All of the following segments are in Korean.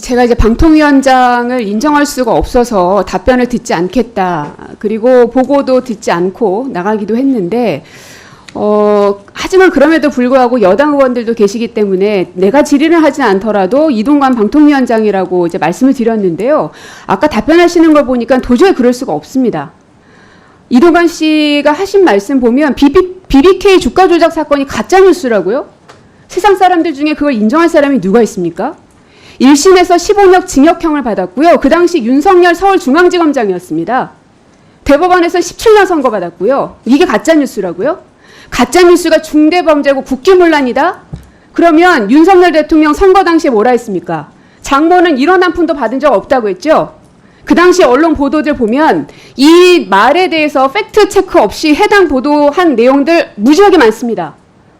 제가 이제 방통위원장을 인정할 수가 없어서 답변을 듣지 않겠다. 그리고 보고도 듣지 않고 나가기도 했는데, 어, 하지만 그럼에도 불구하고 여당 의원들도 계시기 때문에 내가 질의를 하지 않더라도 이동관 방통위원장이라고 이제 말씀을 드렸는데요. 아까 답변하시는 걸 보니까 도저히 그럴 수가 없습니다. 이동관 씨가 하신 말씀 보면 BB, BBK 주가 조작 사건이 가짜 뉴스라고요? 세상 사람들 중에 그걸 인정할 사람이 누가 있습니까? 1심에서 15년 징역형을 받았고요. 그 당시 윤석열 서울중앙지검장이었습니다. 대법원에서 17년 선고받았고요. 이게 가짜 뉴스라고요? 가짜 뉴스가 중대범죄고 국기문란이다? 그러면 윤석열 대통령 선거 당시에 뭐라 했습니까? 장모는 이런 한 푼도 받은 적 없다고 했죠? 그 당시 언론 보도들 보면 이 말에 대해서 팩트 체크 없이 해당 보도한 내용들 무지하게 많습니다.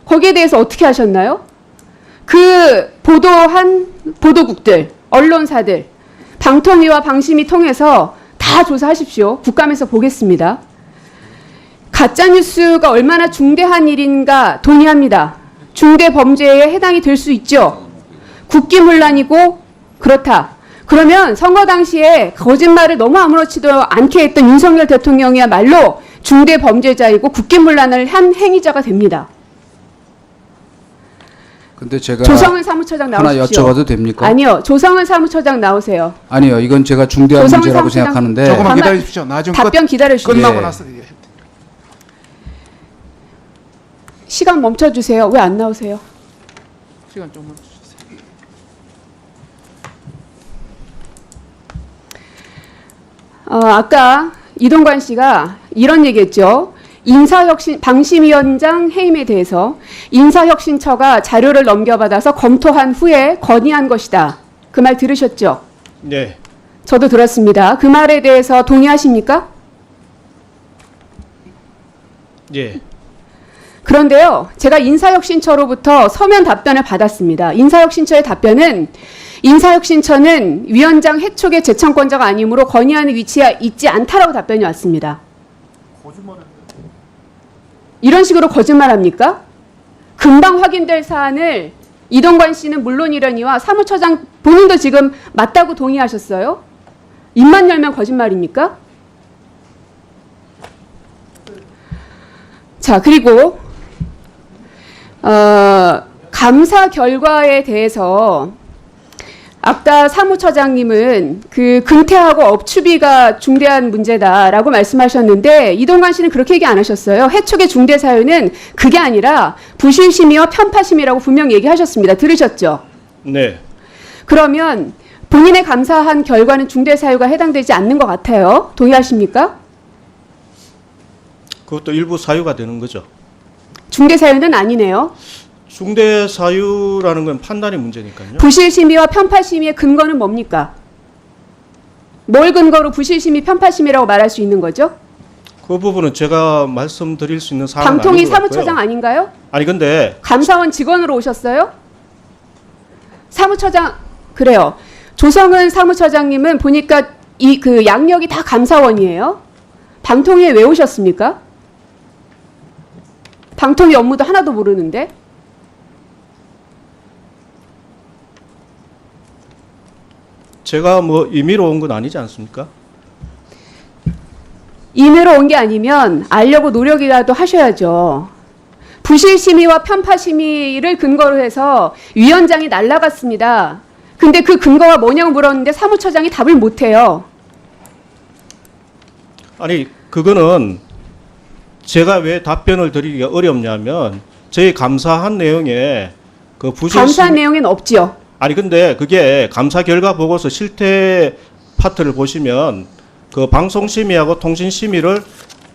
거기에 대해서 어떻게 하셨나요? 그 보도한 보도국들, 언론사들, 방통위와 방심위 통해서 다 조사하십시오. 국감에서 보겠습니다. 가짜 뉴스가 얼마나 중대한 일인가 동의합니다. 중대 범죄에 해당이 될 수 있죠. 국기문란이고 그렇다. 그러면 선거 당시에 거짓말을 너무 아무렇지도 않게 했던 윤석열 대통령이야말로 중대 범죄자이고 국기문란을 한 행위자가 됩니다. 근데 제가 조성은 사무처장 하나 나오십시오. 여쭤봐도 됩니까? 아니요, 조성은 사무처장 나오세요. 아니요, 이건 제가 중대한 조성은 문제라고 사무처장- 생각하는데 조금만 가만- 기다려 주십시오. 나중에 끝, 답변 기다려 주시죠. 끝나고 예. 나서 예. 시간 멈춰 주세요. 왜 안 나오세요? 시간 좀만 주세요. 어, 아까 이동관 씨가 이런 얘기했죠. 인사혁신 방심위원장 해임에 대해서 인사혁신처가 자료를 넘겨받아서 검토한 후에 건의한 것이다. 그 말 들으셨죠? 네, 저도 들었습니다. 그 말에 대해서 동의하십니까? 예, 그런데요, 제가 인사혁신처로부터 서면 답변을 받았습니다. 인사혁신처의 답변은 인사혁신처는 위원장 해촉의 재청권자가 아니므로 건의하는 위치에 있지 않다라고 답변이 왔습니다. 이런 식으로 거짓말합니까? 금방 확인될 사안을 이동관 씨는 물론이려니와 사무처장 본인도 지금 맞다고 동의하셨어요? 입만 열면 거짓말입니까? 자, 그리고 어, 감사 결과에 대해서 아까 사무처장님은 그 근태하고 업추비가 중대한 문제다라고 말씀하셨는데 이동관 씨는 그렇게 얘기 안 하셨어요. 해촉의 중대 사유는 그게 아니라 부실심의와 편파심이라고 분명 얘기하셨습니다. 들으셨죠? 네, 그러면 본인의 감사한 결과는 중대 사유가 해당되지 않는 것 같아요. 동의하십니까? 그것도 일부 사유가 되는 거죠. 중대 사유는 아니네요. 중대 사유라는 건 판단의 문제니까요. 부실 심의와 편파 심의의 근거는 뭡니까? 뭘 근거로 부실 심의, 편파심이라고 말할 수 있는 거죠? 그 부분은 제가 말씀드릴 수 있는 방통위 아닌 것 같고요. 사무처장 아닌가요? 아니 근데 감사원 직원으로 오셨어요? 사무처장 그래요. 조성은 사무처장님은 보니까 이 그 양력이 다 감사원이에요. 방통위에 왜 오셨습니까? 방통위 업무도 하나도 모르는데 제가 뭐 임의로 온 건 아니지 않습니까? 임의로 온 게 아니면 알려고 노력이라도 하셔야죠. 부실 심의와 편파 심의를 근거로 해서 위원장이 날라갔습니다. 근데 그 근거가 뭐냐고 물었는데 사무처장이 답을 못 해요. 아니 그거는 제가 왜 답변을 드리기가 어렵냐면 저희 감사한 내용에 그 부실 감사한 내용엔 없지요. 아니 근데 그게 감사 결과 보고서 실태 파트를 보시면 그 방송 심의하고 통신 심의를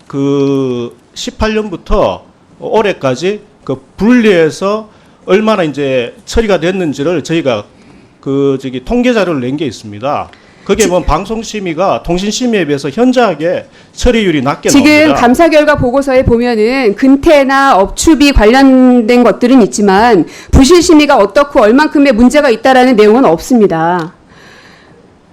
그 18년부터 올해까지 그 분리해서 얼마나 이제 처리가 됐는지를 저희가 그 저기 통계 자료를 낸 게 있습니다. 그게 뭐 방송 심의가 통신 심의에 비해서 현저하게 처리율이 낮게 지금 나옵니다. 감사 결과 보고서에 보면은 근태나 업추비 관련된 것들은 있지만 부실 심의가 어떻고 얼만큼의 문제가 있다라는 내용은 없습니다.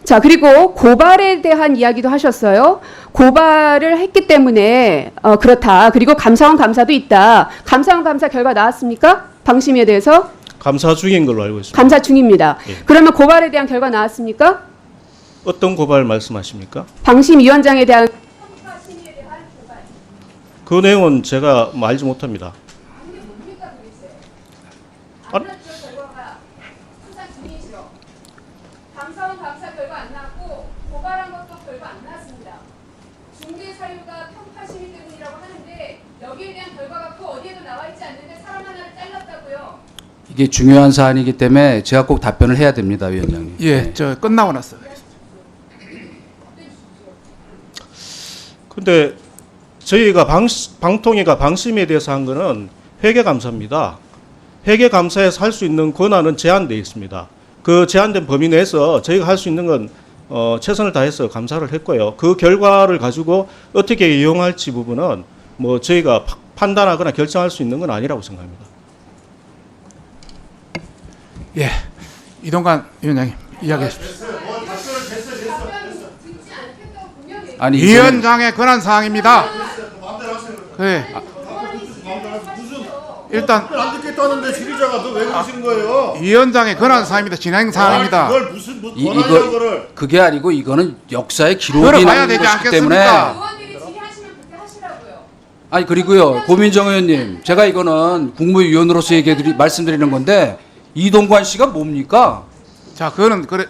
자, 그리고 고발에 대한 이야기도 하셨어요. 고발을 했기 때문에 어, 그렇다. 그리고 감사원 감사도 있다. 감사원 감사 결과 나왔습니까? 방심위에 대해서? 감사 중인 걸로 알고 있습니다. 감사 중입니다. 예. 그러면 고발에 대한 결과 나왔습니까? 어떤 고발 말씀하십니까? 방심 위원장에 대한 그 내용은 제가 뭐 알지 못합니다. 아, 감사원 감사 결과 안 나왔고 고발한 것도 결과 안 나왔습니다. 중대 사유가 평파심의 때문이라고 하는데 여기에 대한 결과가 그 어디에도 나와 있지 않는데 사람 하나를 잘랐다고요. 이게 중요한 사안이기 때문에 제가 꼭 답변을 해야 됩니다, 위원장님. 예, 네. 저 끝나고 나서. 근데 저희가 방, 방통위가 방심에 대해서 한 거는 회계 감사입니다. 회계 감사에서 할 수 있는 권한은 제한되어 있습니다. 그 제한된 범위 내에서 저희가 할 수 있는 건 어, 최선을 다해서 감사를 했고요. 그 결과를 가지고 어떻게 이용할지 부분은 뭐 저희가 파- 판단하거나 결정할 수 있는 건 아니라고 생각합니다. 예, 이동관 위원장님 이야기해 주십시오. 아니 위원장의 권한 사항입니다. 네. 일단 안 듣겠다는데 지리자가 너왜 그러시는 거예요? 위원장의 권한 사항입니다. 진행 사항입니다. 아, 그걸 무슨 뭐 이, 이거 그거를 그게 아니고 이거는 역사의 기록이 들어가야 남는 되지 것이기 때문에 않겠습니까? 의원들이 질의하시면 그렇게 하시라고요. 아니 그리고요 고민정 의원님 제가 이거는 국무위원으로서 얘기드리 말씀드리는 건데 이동관 씨가 뭡니까 자, 그거는 그래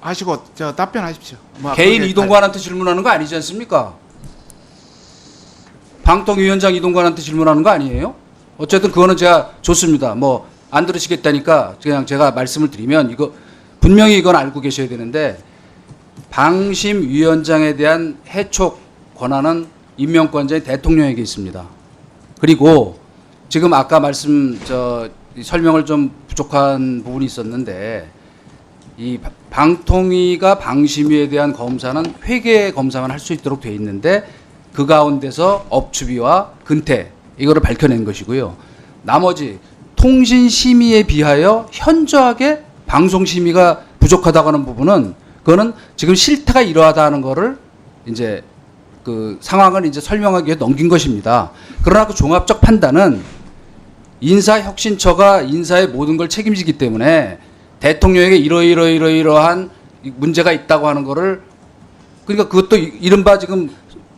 하시고 저 답변하십시오. 뭐 개인 그게 이동관한테 질문하는 거 아니지 않습니까 방통 위원장 이동관한테 질문하는 거 아니에요 어쨌든 그거는 제가 좋습니다 뭐 안 들으시겠다니까 그냥 제가 말씀을 드리면 이거 분명히 이건 알고 계셔야 되는데 방심 위원장에 대한 해촉 권한은 임명권자인 대통령에게 있습니다. 그리고 지금 아까 말씀 저 설명을 좀 부족한 부분이 있었는데 이 바- 방통위가 방심위에 대한 검사는 회계 검사만 할 수 있도록 돼 있는데 그 가운데서 업추비와 근태 이거를 밝혀낸 것이고요. 나머지 통신 심의에 비하여 현저하게 방송 심의가 부족하다고 하는 부분은 그거는 지금 실태가 이러하다 하는 거를 이제 그 상황을 이제 설명하기 위해 넘긴 것입니다. 그러나 그 종합적 판단은 인사혁신처가 인사의 모든 걸 책임지기 때문에 대통령에게 이러이러이러이러한 문제가 있다고 하는 거를 그러니까 그것도 이- 이른바 지금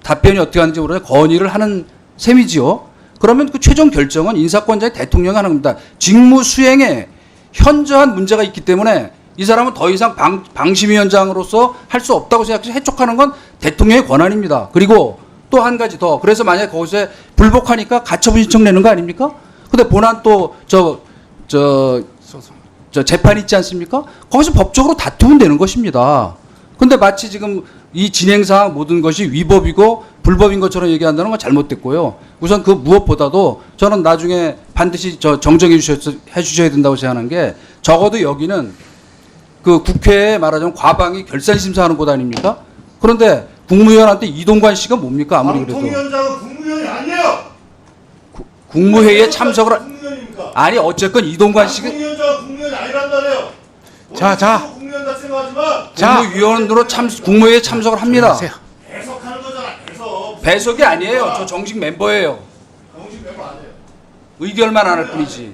답변이 어떻게 하는지 모르는데 건의를 하는 셈이지요. 그러면 그 최종 결정은 인사권자의 대통령이 하는 겁니다. 직무 수행에 현저한 문제가 있기 때문에 이 사람은 더 이상 방, 방심위원장으로서 할 수 없다고 생각해서 해촉하는 건 대통령의 권한입니다. 그리고 또 한 가지 더. 그래서 만약에 거기서 불복하니까 가처분 신청 내는 거 아닙니까? 근데 본안 또 저. 저 재판 있지 않습니까? 거기서 법적으로 다투면 되는 것입니다. 근데 마치 지금 이 진행사항 모든 것이 위법이고 불법인 것처럼 얘기한다는 건 잘못됐고요. 우선 그 무엇보다도 저는 나중에 반드시 저 정정해 주셔, 해 주셔야 된다고 생각하는 게 적어도 여기는 그 국회에 말하자면 과방이 결산 심사하는 곳 아닙니까? 그런데 국무위원한테 이동관 씨가 뭡니까 아무리 그래도 방통위원장은 국무위원이 아니에요. 국무회의에 참석을 하- 국무위원입니까? 아니 어쨌건 이동관 씨가 자, 자. 국무위원 같은 거 하지만 자. 국무위원으로 참 국무회의에 참석을 합니다. 하세요. 배석하는 거잖아. 배석. 배석이 아니에요. 저 정식 멤버예요. 정식 멤버 아니에요. 의결만 안 할 뿐이지.